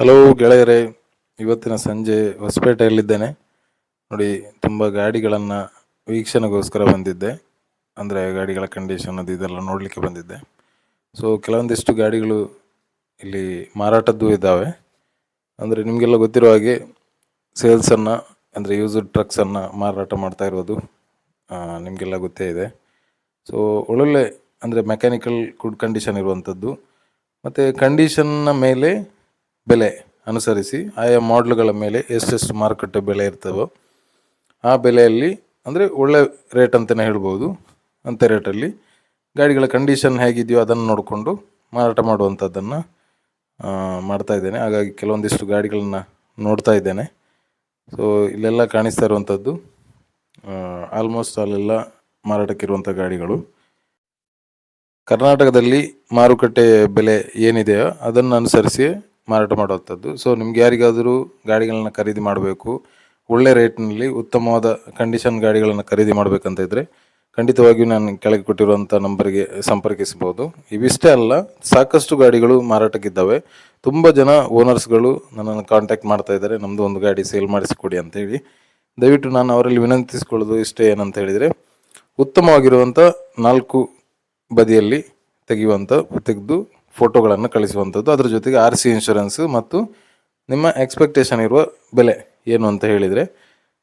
Hello ಗೆಳೆಯರೇ. ಇವತ್ತಿನ ಸಂಜೆ ಹೊಸಪೇಟೆಯಲ್ಲಿದ್ದೇನೆ. ನೋಡಿ, ತುಂಬ ಗಾಡಿಗಳನ್ನು ವೀಕ್ಷಣೆಗೋಸ್ಕರ ಬಂದಿದ್ದೆ. ಅಂದರೆ, ಗಾಡಿಗಳ ಕಂಡೀಷನ್ ಅದು ಇದೆಲ್ಲ ನೋಡಲಿಕ್ಕೆ ಬಂದಿದ್ದೆ. ಸೊ ಕೆಲವೊಂದಿಷ್ಟು ಗಾಡಿಗಳು ಇಲ್ಲಿ ಮಾರಾಟದ್ದು ಇದ್ದಾವೆ. ಅಂದರೆ, ನಿಮಗೆಲ್ಲ ಗೊತ್ತಿರೋ ಹಾಗೆ ಸೇಲ್ಸನ್ನು, ಅಂದರೆ ಯೂಸ್ಡ್ ಟ್ರಕ್ಸನ್ನು ಮಾರಾಟ ಮಾಡ್ತಾ ಇರೋದು ನಿಮಗೆಲ್ಲ ಗೊತ್ತೇ ಇದೆ. ಸೊ ಒಳ್ಳೊಳ್ಳೆ, ಅಂದರೆ ಮೆಕ್ಯಾನಿಕಲ್ ಗುಡ್ ಕಂಡೀಷನ್ ಇರುವಂಥದ್ದು. ಮತ್ತು ಕಂಡೀಷನ್ನ ಮೇಲೆ ಬೆಲೆ ಅನುಸರಿಸಿ ಆಯಾ ಮಾಡ್ಲ್ಗಳ ಮೇಲೆ ಎಷ್ಟೆಷ್ಟು ಮಾರುಕಟ್ಟೆ ಬೆಲೆ ಇರ್ತವೋ ಆ ಬೆಲೆಯಲ್ಲಿ, ಅಂದರೆ ಒಳ್ಳೆ ರೇಟ್ ಅಂತಲೇ ಹೇಳ್ಬೋದು ಅಂಥ ರೇಟಲ್ಲಿ ಗಾಡಿಗಳ ಕಂಡೀಷನ್ ಹೇಗಿದೆಯೋ ಅದನ್ನು ನೋಡಿಕೊಂಡು ಮಾರಾಟ ಮಾಡುವಂಥದ್ದನ್ನು ಮಾಡ್ತಾ ಇದ್ದೇನೆ. ಹಾಗಾಗಿ ಕೆಲವೊಂದಿಷ್ಟು ಗಾಡಿಗಳನ್ನ ನೋಡ್ತಾ ಇದ್ದೇನೆ. ಸೊ ಇಲ್ಲೆಲ್ಲ ಕಾಣಿಸ್ತಾ ಇರುವಂಥದ್ದು ಆಲ್ಮೋಸ್ಟ್ ಅಲ್ಲೆಲ್ಲ ಮಾರಾಟಕ್ಕಿರುವಂಥ ಗಾಡಿಗಳು. ಕರ್ನಾಟಕದಲ್ಲಿ ಮಾರುಕಟ್ಟೆ ಬೆಲೆ ಏನಿದೆಯೋ ಅದನ್ನು ಅನುಸರಿಸಿ ಮಾರಾಟ ಮಾಡುವಂಥದ್ದು. ಸೊ ನಿಮ್ಗೆ ಯಾರಿಗಾದರೂ ಗಾಡಿಗಳನ್ನ ಖರೀದಿ ಮಾಡಬೇಕು, ಒಳ್ಳೆ ರೇಟ್ನಲ್ಲಿ ಉತ್ತಮವಾದ ಕಂಡೀಷನ್ ಗಾಡಿಗಳನ್ನು ಖರೀದಿ ಮಾಡಬೇಕಂತ ಇದ್ದರೆ ಖಂಡಿತವಾಗಿಯೂ ನಾನು ಕೆಳಗೆ ಕೊಟ್ಟಿರುವಂಥ ನಂಬರ್ಗೆ ಸಂಪರ್ಕಿಸ್ಬೋದು ಇವಿಷ್ಟೇ ಅಲ್ಲ, ಸಾಕಷ್ಟು ಗಾಡಿಗಳು ಮಾರಾಟಕ್ಕಿದ್ದಾವೆ. ತುಂಬ ಜನ ಓನರ್ಸ್ಗಳು ನನ್ನನ್ನು ಕಾಂಟ್ಯಾಕ್ಟ್ ಮಾಡ್ತಾ ಇದ್ದಾರೆ. ನಮ್ಮದು ಒಂದು ಗಾಡಿ ಸೇಲ್ ಮಾಡಿಸಿಕೊಡಿ ಅಂತೇಳಿ ದಯವಿಟ್ಟು ನಾನು ಅವರಲ್ಲಿ ವಿನಂತಿಸ್ಕೊಳ್ಳೋದು ಇಷ್ಟೇ ಏನಂತ ಹೇಳಿದರೆ, ಉತ್ತಮವಾಗಿರುವಂಥ ನಾಲ್ಕು ಬದಿಯಲ್ಲಿ ತೆಗೆಯುವಂಥ, ತೆಗೆದು ಫೋಟೋಗಳನ್ನು ಕಳಿಸುವಂಥದ್ದು. ಅದರ ಜೊತೆಗೆ ಆರ್ ಸಿ ಇನ್ಶೂರೆನ್ಸು ಮತ್ತು ನಿಮ್ಮ ಎಕ್ಸ್ಪೆಕ್ಟೇಷನ್ ಇರುವ ಬೆಲೆ ಏನು ಅಂತ ಹೇಳಿದರೆ,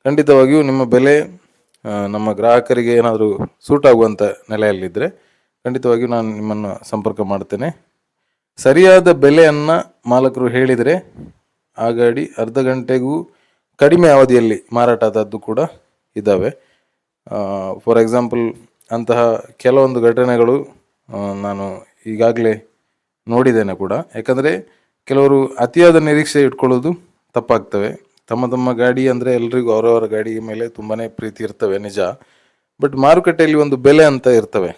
ಖಂಡಿತವಾಗಿಯೂ ನಿಮ್ಮ ಬೆಲೆ ನಮ್ಮ ಗ್ರಾಹಕರಿಗೆ ಏನಾದರೂ ಸೂಟ್ ಆಗುವಂಥ ನೆಲೆಯಲ್ಲಿದ್ದರೆ ಖಂಡಿತವಾಗಿಯೂ ನಾನು ನಿಮ್ಮನ್ನು ಸಂಪರ್ಕ ಮಾಡ್ತೇನೆ. ಸರಿಯಾದ ಬೆಲೆಯನ್ನು ಮಾಲಕರು ಹೇಳಿದರೆ ಆ ಗಾಡಿ ಅರ್ಧ ಗಂಟೆಗೂ ಕಡಿಮೆ ಅವಧಿಯಲ್ಲಿ ಮಾರಾಟ ಆದದ್ದು ಕೂಡ ಇದ್ದಾವೆ ಫಾರ್ ಎಕ್ಸಾಂಪಲ್ ಅಂತಹ ಕೆಲವೊಂದು ಘಟನೆಗಳು ನಾನು ಈಗಾಗಲೇ ನೋಡಿದ್ದೇನೆ ಕೂಡ. ಯಾಕಂದರೆ ಕೆಲವರು ಅತಿಯಾದ ನಿರೀಕ್ಷೆ ಇಟ್ಕೊಳ್ಳೋದು ತಪ್ಪಾಗ್ತವೆ. ತಮ್ಮ ತಮ್ಮ ಗಾಡಿ ಅಂದರೆ ಎಲ್ರಿಗೂ ಅವರವರ ಗಾಡಿ ಮೇಲೆ ತುಂಬಾ ಪ್ರೀತಿ ಇರ್ತವೆ, ನಿಜ. ಬಟ್ ಮಾರುಕಟ್ಟೆಯಲ್ಲಿ ಒಂದು ಬೆಲೆ ಅಂತ ಇರ್ತವೆ.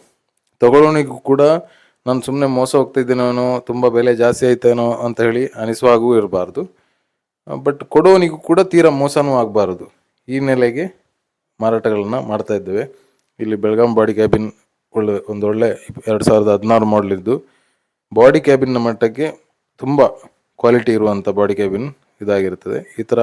ತಗೊಳ್ಳೋನಿಗೂ ಕೂಡ ನಾನು ಸುಮ್ಮನೆ ಮೋಸ ಹೋಗ್ತಿದ್ದೇನೋ ತುಂಬ ಬೆಲೆ ಜಾಸ್ತಿ ಆಯ್ತೇನೋ ಅಂತ ಹೇಳಿ ಅನಿಸುವಾಗೂ ಇರಬಾರ್ದು. ಬಟ್ ಕೊಡೋನಿಗೂ ಕೂಡ ತೀರಾ ಮೋಸನೂ ಆಗಬಾರ್ದು. ಈ ನೆಲೆಗೆ ಮಾರಾಟಗಳನ್ನ ಮಾಡ್ತಾ ಇದ್ದೇವೆ. ಇಲ್ಲಿ ಬೆಳಗಾಂ ಬಾಡಿ ಕ್ಯಾಬಿನ್ ಒಳ್ಳೆ ಒಂದು ಒಳ್ಳೆ ಎರಡು ಸಾವಿರದ ಹದಿನಾರು ಮಾಡಲಿದ್ದು ಬಾಡಿ ಕ್ಯಾಬಿನ್ನ ಮಟ್ಟಕ್ಕೆ ತುಂಬ ಕ್ವಾಲಿಟಿ ಇರುವಂಥ ಬಾಡಿ ಕ್ಯಾಬಿನ್ ಇದಾಗಿರುತ್ತದೆ. ಈ ಥರ